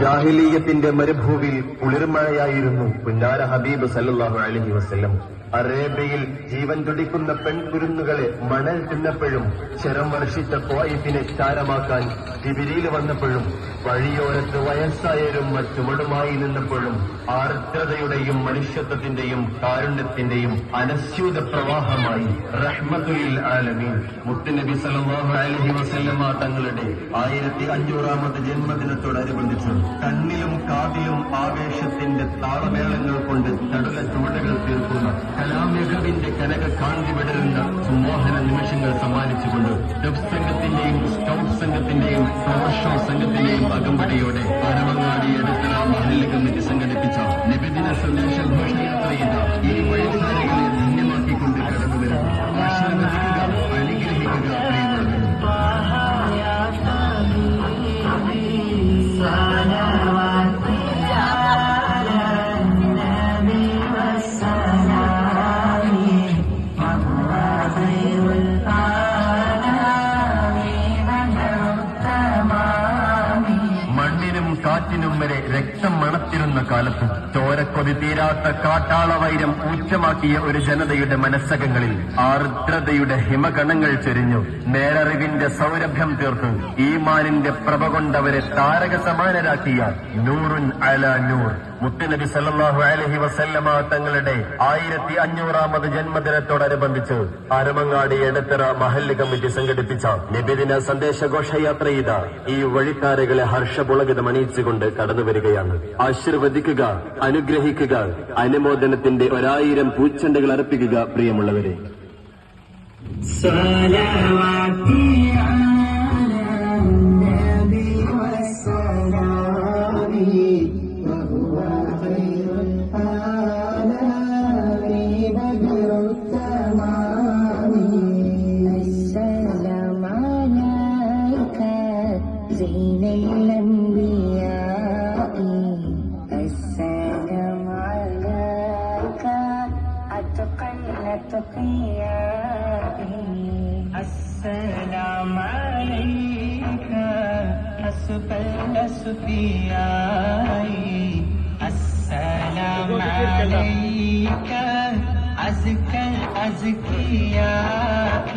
ജാഹിലീയത്തിന്റെ മരുഭൂവിൽ കുളിർമഴയായിരുന്നു പുന്നാര ഹബീബ് സല്ലാഹു അലഹി വസല്ലം. അറേബ്യയിൽ ജീവൻ തുടിക്കുന്ന പെൺകുരുന്നുകളെ മണൽ തിന്നപ്പോഴും ശരം വർഷിച്ച ത്വായിഫിനെ ചാരമാക്കാൻ ജിബിരിയിൽ വന്നപ്പോഴും വഴിയോരത്ത് വയസ്സായരും ചുമടുമായി നിന്നപ്പോഴും ആർദ്രതയുടെയും മനുഷ്യത്വത്തിന്റെയും കാരുണ്യത്തിന്റെയും അനശ്യൂത പ്രവാഹമായി റഹ്മത്തുലിൽ ആലമീൻ. മുത്തുനബി സല്ലല്ലാഹു അലൈഹി വസല്ലമ തങ്ങളുടെ ആയിരത്തി അഞ്ഞൂറാമത് ജന്മദിനത്തോടനുബന്ധിച്ച് കണ്ണിലും കാതിലും ആവേശത്തിന്റെ താളമേളങ്ങൾ കൊണ്ട് ചടുല ചുവടുകൾ തീർക്കുന്ന കലാമേഘവിന്റെ കനക കാന്തി വിടരുന്ന സുമോഹന നിമിഷങ്ങൾ സമ്മാനിച്ചുകൊണ്ട് ഡബ് സംഘത്തിന്റെയും സ്കൌട്ട് സംഘത്തിന്റെയും ഫ്ലവർ സംഘത്തിന്റെയും അകമ്പടിയോടെ പരമങ്ങാടി എടുത്തല മഹല്ല് കമ്മിറ്റി സംഘടിപ്പിച്ച നിബിദിന സന്ദേശ parte número രക്തം മണത്തിരുന്ന കാലത്ത് ചോരക്കൊതി തീരാത്ത കാട്ടാള വൈരം ഊറ്റമാക്കിയ ഒരു ജനതയുടെ മനസ്സകങ്ങളിൽ ആർദ്രതയുടെ ഹിമകണങ്ങൾ ചെരിഞ്ഞു നേരറിവിന്റെ സൗരഭ്യം തീർത്ത് ഈമാനിന്റെ പ്രഭ കൊണ്ടവരെ താരക സമാനരാക്കിയ നൂറുൻ അല നൂർ. മുത്തനബി സല്ലാഹു അലഹി വസല്ലമ തങ്ങളുടെ ആയിരത്തി അഞ്ഞൂറാമത് ജന്മദിനത്തോടനുബന്ധിച്ച് അരമങ്ങാടി എടത്തറ മഹല്ല് കമ്മിറ്റി സംഘടിപ്പിച്ച നബിദിന സന്ദേശഘോഷയാത്ര ചെയ്ത ഈ വഴിത്താരകളെ ഹർഷപുളകിതം അണിയിച്ചുകൊണ്ട് കടന്നു വരികയാണ് ആശീർവദിക്കുക അനുഗ്രഹിക്കുക അനുമോദനത്തിന്റെ ഒരായിരം പൂച്ചെണ്ടകൾ അർപ്പിക്കുക പ്രിയമുള്ളവരെ. സലവാത്തിയ أتقى الأتقياء السلام عليك حسب الأسفياء السلام عليك أزكى الأزكياء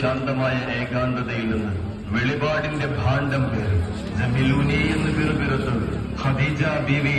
ശാന്തമായ ഏകാന്തതയിൽ നിന്ന് വെളിപാടിന്റെ ഭാണ്ഡം പേര്. ജമിലൂനി എന്ന് പിറുപിറുത്ത് ഖദീജ ബീവി